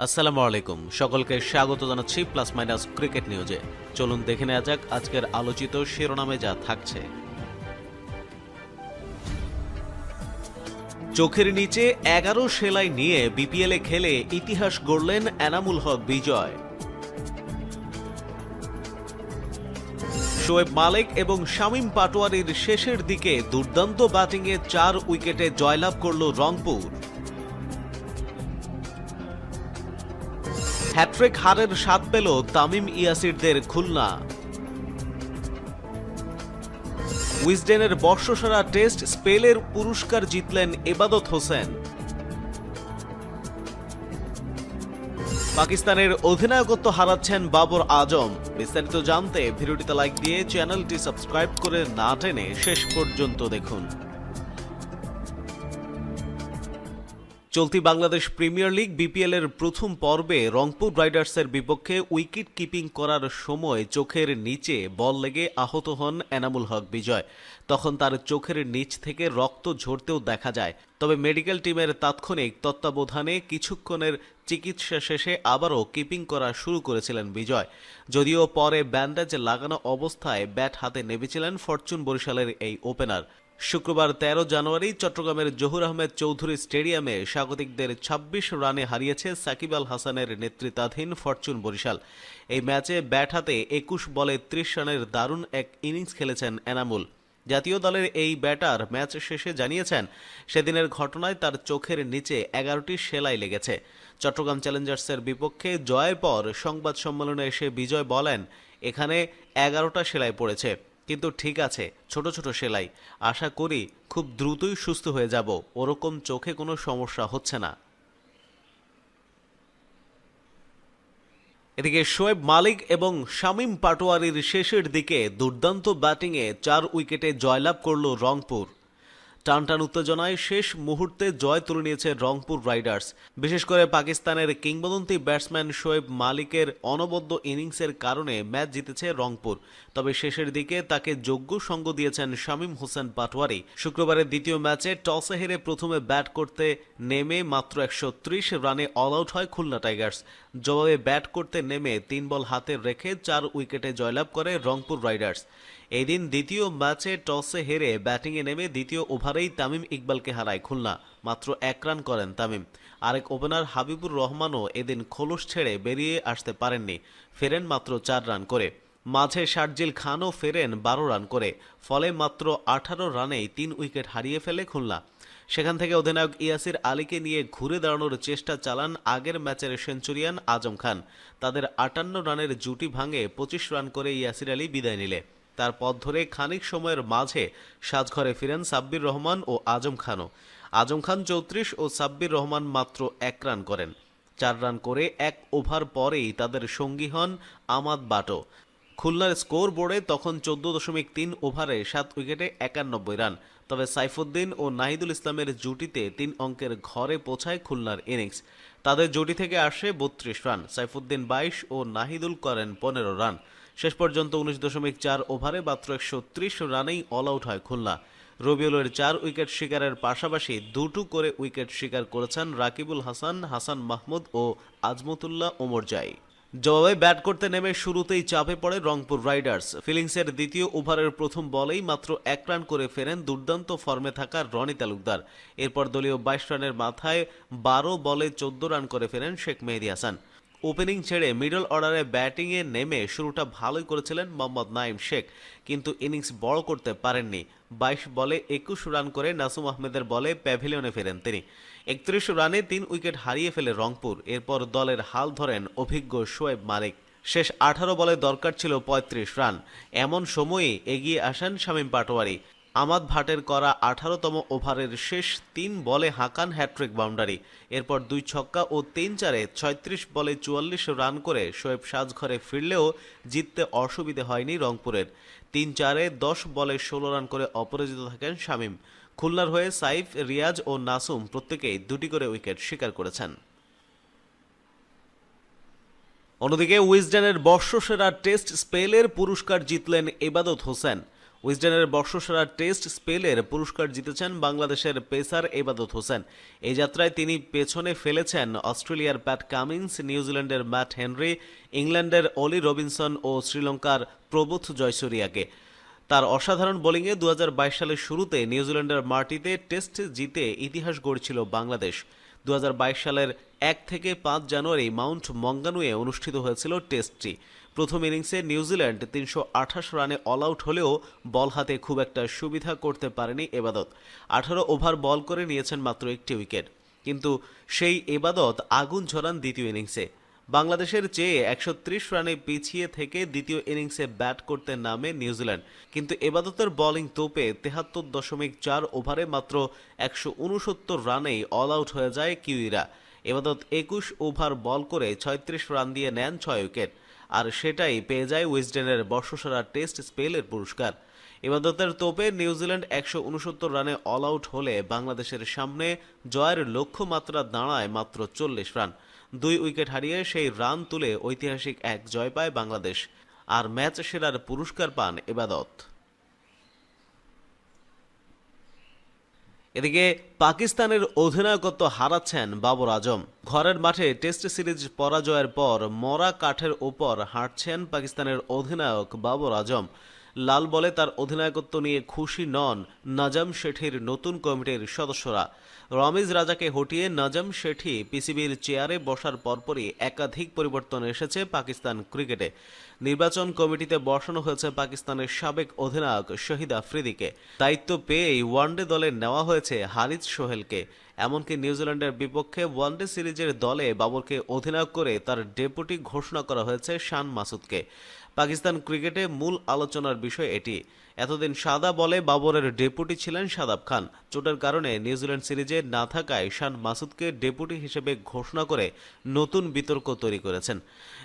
আসসালামু আলাইকুম। সকলকে স্বাগত জানাচ্ছি প্লাস মাইনাস ক্রিকেট নিউজে। চলুন দেখে নেওয়া যাক আজকের আলোচিত শিরোনামে যা থাকছে। চোখের নিচে এগারো সেলাই নিয়ে বিপিএলে খেলে ইতিহাস গড়লেন এনামুল হক বিজয়। শোয়েব মালিক এবং শামীম পাটোয়ারির শেষের দিকে দুর্দান্ত ব্যাটিংয়ে চার উইকেটে জয়লাভ করল রংপুর। হ্যাট্রিক হারের স্বাদ পেল তামিম ইয়াসিরদের খুলনা। উইজডেনের বর্ষসেরা টেস্ট স্পেলের পুরস্কার জিতলেন এবাদত হোসেন। পাকিস্তানের অধিনায়কত্ব হারাচ্ছেন বাবর আজম। বিস্তারিত জানতে ভিডিওটিতে লাইক দিয়ে চ্যানেলটি সাবস্ক্রাইব করে না টেনে শেষ পর্যন্ত দেখুন। চলতি বাংলাদেশ প্রিমিয়ার লিগ বিপিএল এর প্রথম পর্বে রংপুর রাইডার্সের বিপক্ষে উইকেট কিপিং করার সময় চোখের নিচে বল লেগে আহত হন এনামুল হক বিজয়। তখন তার চোখের নিচ থেকে রক্ত ঝরতেও দেখা যায়। তবে মেডিকেল টিমের তাৎক্ষণিক তত্ত্বাবধানে কিছুক্ষণের চিকিৎসা শেষে আবারও কিপিং করা শুরু করেছিলেন বিজয়। যদিও পরে ব্যান্ডেজ লাগানো অবস্থায় ব্যাট হাতে নেমেছিলেন ফরচুন বরিশালের এই ওপেনার। শুক্রবার তেরো জানুয়ারি চট্টগ্রামের জহুর আহমেদ চৌধুরী স্টেডিয়ামে স্বাগতিকদের ২৬ রানে হারিয়েছে সাকিব আল হাসানের নেতৃত্বাধীন ফরচুন বরিশাল। এই ম্যাচে ব্যাট হাতে একুশ বলে ত্রিশ রানের দারুণ এক ইনিংস খেলেছেন এনামুল। জাতীয় দলের এই ব্যাটার ম্যাচ শেষে জানিয়েছেন, সেদিনের ঘটনায় তার চোখের নিচে এগারোটি সেলাই লেগেছে। চট্টগ্রাম চ্যালেঞ্জার্সের বিপক্ষে জয়ের পর সংবাদ সম্মেলনে এসে বিজয় বলেন, এখানে এগারোটা সেলাই পড়েছে। কিন্তু ঠিক আছে, ছোট ছোট সেলাই। আশা করি খুব দ্রুতই সুস্থ হয়ে যাব, ওরকম চোখে কোনো সমস্যা হচ্ছে না। এদিকে শোয়েব মালিক এবং শামীম পাটোয়ারির শেষের দিকে দুর্দান্ত ব্যাটিংয়ে চার উইকেটে জয়লাভ করল রংপুর। টানটান উত্তেজনায় শেষ মুহূর্তে জয় তুলে নিয়েছে রংপুর রাইডার্স। বিশেষ করে পাকিস্তানের কিংবদন্তি ব্যাটসম্যান শোয়েব মালিকের অনবদ্য ইনিংসের কারণে ম্যাচ জিতেছে রংপুর। তবে শেষের দিকে তাকে যোগ্য সঙ্গ দিয়েছেন শামীম হোসেন পাটোয়ারি। শুক্রবারের দ্বিতীয় ম্যাচে টসে হেরে প্রথমে ব্যাট করতে নেমে মাত্র একশো ত্রিশ রানে অল আউট হয় খুলনা টাইগার্স। জবাবে ব্যাট করতে নেমে তিন বল হাতে রেখে চার উইকেটে জয়লাভ করে রংপুর রাইডার্স। এদিন দ্বিতীয় ম্যাচে টসে হেরে ব্যাটিংয়ে নেমে দ্বিতীয় ওভারেই তামিম ইকবালকে হারায় খুলনা। মাত্র এক রান করেন তামিম। আরেক ওপেনার হাবিবুর রহমানও এদিন খোলস ছেড়ে বেরিয়ে আসতে পারেননি। ফেরেন মাত্র চার রান করে। মাঝে শারজিল খানও ফেরেন বারো রান করে। ফলে মাত্র আঠারো রানেই তিন উইকেট হারিয়ে ফেলে খুলনা। সেখান থেকে অধিনায়ক ইয়াসির আলীকে নিয়ে ঘুরে দাঁড়ানোর চেষ্টা চালান আগের ম্যাচের সেঞ্চুরিয়ান আজম খান। তাদের আটান্ন রানের জুটি ভাঙে পঁচিশ রান করে ইয়াসির আলী বিদায় নিলে। তার পথ ধরে খানিক সময়ের মাঝে সাজঘরে ফিরেন সাব্বির রহমান ও আজম খানও। আজম খান চৌত্রিশ ও সাব্বির রহমান মাত্র এক রান করেন। চার রান করে এক ওভার পরেই তাদের সঙ্গী হন আমাদ বাটো। খুলনার স্কোর বোর্ডে তখন চোদ্দ দশমিক তিন ওভারে সাত উইকেটে একানব্বই রান। তবে সাইফুদ্দিন ও নাহিদুল ইসলামের জুটিতে তিন অঙ্কের ঘরে পৌঁছায় খুলনার ইনিংস। তাদের জুটি থেকে আসে বত্রিশ রান। সাইফুদ্দিন বাইশ ও নাহিদুল করেন পনেরো রান। শেষ পর্যন্ত উনিশ দশমিক চার ওভারে মাত্র একশো ত্রিশ রানেই অল আউট হয় খুলনা। রবিউলের চার উইকেট শিকারের পাশাপাশি দুটো করে উইকেট শিকার করেছেন রাকিবুল হাসান হাসান মাহমুদ ও আজমতুল্লাহ ওমরজাই জবাবে ব্যাট করতে নেমে শুরুতেই চাপে পড়ে রংপুর রাইডার্স। ফিলিংসের দ্বিতীয় ওভারের প্রথম বলেই মাত্র এক রান করে ফেরেন দুর্দান্ত ফর্মে থাকা রনি তালুকদার। এরপর দলীয় বাইশ রানের মাথায় বারো বলে চোদ্দ রান করে ফেরেন শেখ মেহেদি হাসান। ওপেনিং ছেড়ে মিডল অর্ডারে ব্যাটিংয়ে নেমে শুরুটা ভালোই করেছিলেন মোহাম্মদ নাইম শেখ, কিন্তু ইনিংস বড় করতে পারেননি। বাইশ বলে একুশ রান করে নাসুম আহমেদের বলে প্যাভিলিয়নে ফেরেন তিনি। একত্রিশ রানে তিন উইকেট হারিয়ে ফেলে রংপুর, এরপর দলের হাল ধরেন অভিজ্ঞ শোয়েব মালিক। শেষ আঠারো বলে দরকার ছিল পঁয়ত্রিশ রান। এমন সময়ে এগিয়ে আসেন শামীম পাটোয়ারি। আমাদ ভাটের করা আঠারোতম ওভারের শেষ তিন বলে হাঁকান হ্যাট্রিক বাউন্ডারি। এরপর দুই ছক্কা ও তিন চারে ছয়ত্রিশ বলে চুয়াল্লিশ রান করে শোয়েব সাজঘরে ফিরলেও জিততে অসুবিধে হয়নি রংপুরের। তিন চারে দশ বলে ষোলো রান করে অপরাজিত থাকেন শামীম। খুলনার হয়ে সাইফ, রিয়াজ ও নাসুম প্রত্যেকেই দুটি করে উইকেট শিকার করেছেন। অন্যদিকে উইজডেনের বর্ষসেরা টেস্ট স্পেলের পুরস্কার জিতলেন এবাদত হোসেন। উইজডেনের বর্ষসেরা টেস্ট স্পেলের পুরস্কার জিতেছেন বাংলাদেশের পেসার এবাদত হোসেন। এই যাত্রায় তিনি পেছনে ফেলেছেন অস্ট্রেলিয়ার প্যাট কামিন্স, নিউজিল্যান্ডের ম্যাট হেনরি, ইংল্যান্ডের অলি রবিনসন ও শ্রীলঙ্কার প্রবোধ জয়সূরিয়াকে। তার অসাধারণ বোলিংয়ে দু হাজার বাইশ সালের শুরুতে নিউজিল্যান্ডের মাটিতে টেস্ট জিতে ইতিহাস গড়ছিল বাংলাদেশ। দু হাজার বাইশ সালের এক থেকে পাঁচ জানুয়ারি মাউন্ট মঙ্গানুয়ে অনুষ্ঠিত হয়েছিল টেস্টটি। প্রথম ইনিংসে নিউজিল্যান্ড তিনশো আঠাশ রানে অল আউট হলেও বল হাতে খুব একটা সুবিধা করতে পারেনি এবাদত। আঠারো ওভার বল করে নিয়েছেন মাত্র একটি উইকেট। কিন্তু সেই এবাদত আগুন ঝরান দ্বিতীয় ইনিংসে। বাংলাদেশের চেয়ে একশো ত্রিশ রানে পিছিয়ে থেকে দ্বিতীয় ইনিংসে ব্যাট করতে নামে নিউজিল্যান্ড। কিন্তু এবাদতের বোলিং তোপে তেহাত্তর দশমিক চার ওভারে মাত্র একশো উনসত্তর রানেই অল আউট হয়ে যায় কিউইরা। এবাদত একুশ ওভার বল করে ছয়ত্রিশ রান দিয়ে নেন ছয় উইকেট। আর সেটাই পেয়ে যায় উইজডেনের বর্ষসেরা টেস্ট স্পেলের পুরস্কার। ইবাদতের তোপে নিউজিল্যান্ড একশো উনসত্তর রানে অল আউট হলে বাংলাদেশের সামনে জয়ের লক্ষ্যমাত্রা দাঁড়ায় মাত্র চল্লিশ রান। দুই উইকেট হারিয়ে সেই রান তুলে ঐতিহাসিক এক জয় পায় বাংলাদেশ। আর ম্যাচ সেরার পুরস্কার পান এবাদত। এদিকে পাকিস্তানের অধিনায়কত্ব হারাচ্ছেন বাবর আজম। ঘরের মাঠে টেস্ট সিরিজ পরাজয়ের পর মরা কাঠের ওপর হাঁটছেন পাকিস্তানের অধিনায়ক বাবর আজম। লাল বলে তার অধিনায়কত্ব নিয়ে খুশি নন নাজাম শেঠির নতুন কমিটির সদস্যরা। রমিজ রাজাকে হটিয়ে নাজাম শেঠি পিসিবির চেয়ারে বসার পরপরই একাধিক পরিবর্তন এসেছে পাকিস্তান ক্রিকেটে। নির্বাচন কমিটিতে বসানো হয়েছে পাকিস্তানের সাবেক অধিনায়ক শহীদ আফ্রিদিকে। দায়িত্ব পেয়েই ওয়ানডে দলে নেওয়া হয়েছে হারিস সোহেলকে। এমনকি নিউজিল্যান্ডের বিপক্ষে ওয়ানডে সিরিজের দলে বাবরকে অধিনায়ক করে তার ডেপুটি ঘোষণা করা হয়েছে শান মাসুদকে। পাকিস্তান ক্রিকেটে মূল আলোচনার বিষয় এটি। এতদিন সাদা বলে বাবরের ডেপুটি ছিলেন সাদাব খান। চোটের কারণে নিউজিল্যান্ড সিরিজে না থাকায় শান মাসুদকে ডেপুটি হিসেবে ঘোষণা করে নতুন বিতর্ক তৈরি করেছেন।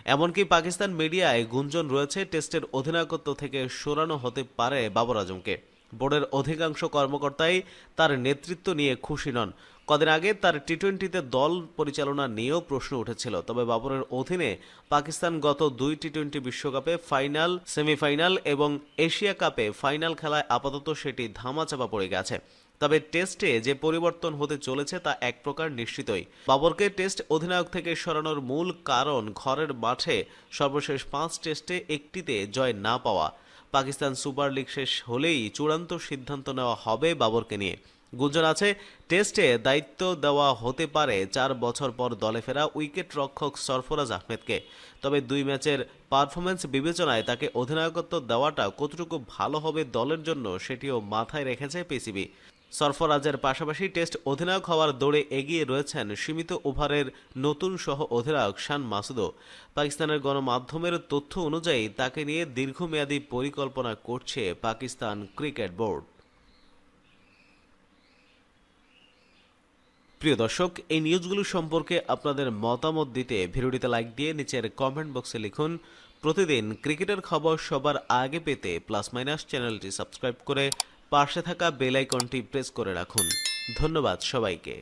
এমনকি পাকিস্তান মিডিয়ায় গুঞ্জন রয়েছে টেস্টের অধিনায়কত্ব থেকে সরানো হতে পারে বাবর আজমকে। বোর্ডের অধিকাংশ কর্মকর্তাই তার নেতৃত্ব নিয়ে খুশি নন। কদিন আগে তার টি টোয়েন্টিতে দল পরিচালনা নিয়েও প্রশ্ন উঠেছিল। তবে বাবরের অধীনে পাকিস্তান গত দুই টি টোয়েন্টি বিশ্বকাপে ফাইনাল, সেমিফাইনাল এবং এশিয়া কাপে ফাইনাল খেলায় আপাতত সেটি ধামাচাপা পড়ে গেছে। তবে টেস্টে যে পরিবর্তন হতে চলেছে তা এক প্রকার নিশ্চিতই। বাবরকে টেস্ট অধিনায়ক থেকে সরানোর মূল কারণ ঘরের মাঠে সর্বশেষ পাঁচ টেস্টে একটিতে জয় না পাওয়া। পাকিস্তান সুপার লিগ শেষ হলেই চূড়ান্ত সিদ্ধান্ত নেওয়া হবে বাবরকে নিয়ে। গুঞ্জন আছে, টেস্টে দায়িত্ব দেওয়া হতে পারে চার বছর পর দলে ফেরা উইকেট রক্ষক সরফরাজ আহমেদকে। তবে দুই ম্যাচের পারফরমেন্স বিবেচনায় তাকে অধিনায়কত্ব দেওয়াটা কতটুকু ভালো হবে দলের জন্য সেটিও মাথায় রেখেছে পিসিবি। সরফরাজের পাশাপাশি টেস্ট অধিনায়ক হওয়ার দৌড়ে এগিয়ে রয়েছেন সীমিত ওভারের নতুন সহ অধিনায়ক শান মাসুদও। পাকিস্তানের গণমাধ্যমের তথ্য অনুযায়ী তাকে নিয়ে দীর্ঘমেয়াদী পরিকল্পনা করছে পাকিস্তান ক্রিকেট বোর্ড। প্রিয় দর্শক, এই নিউজগুলো সম্পর্কে আপনাদের মতামত দিতে ভিডিওটিতে লাইক দিয়ে নিচের কমেন্ট বক্সে লিখুন, প্রতিদিন ক্রিকেটের খবর সবার আগে পেতে প্লাস মাইনাস চ্যানেলটি সাবস্ক্রাইব করে পাশে থাকা বেল আইকনটি প্রেস করে রাখুন। ধন্যবাদ সবাইকে।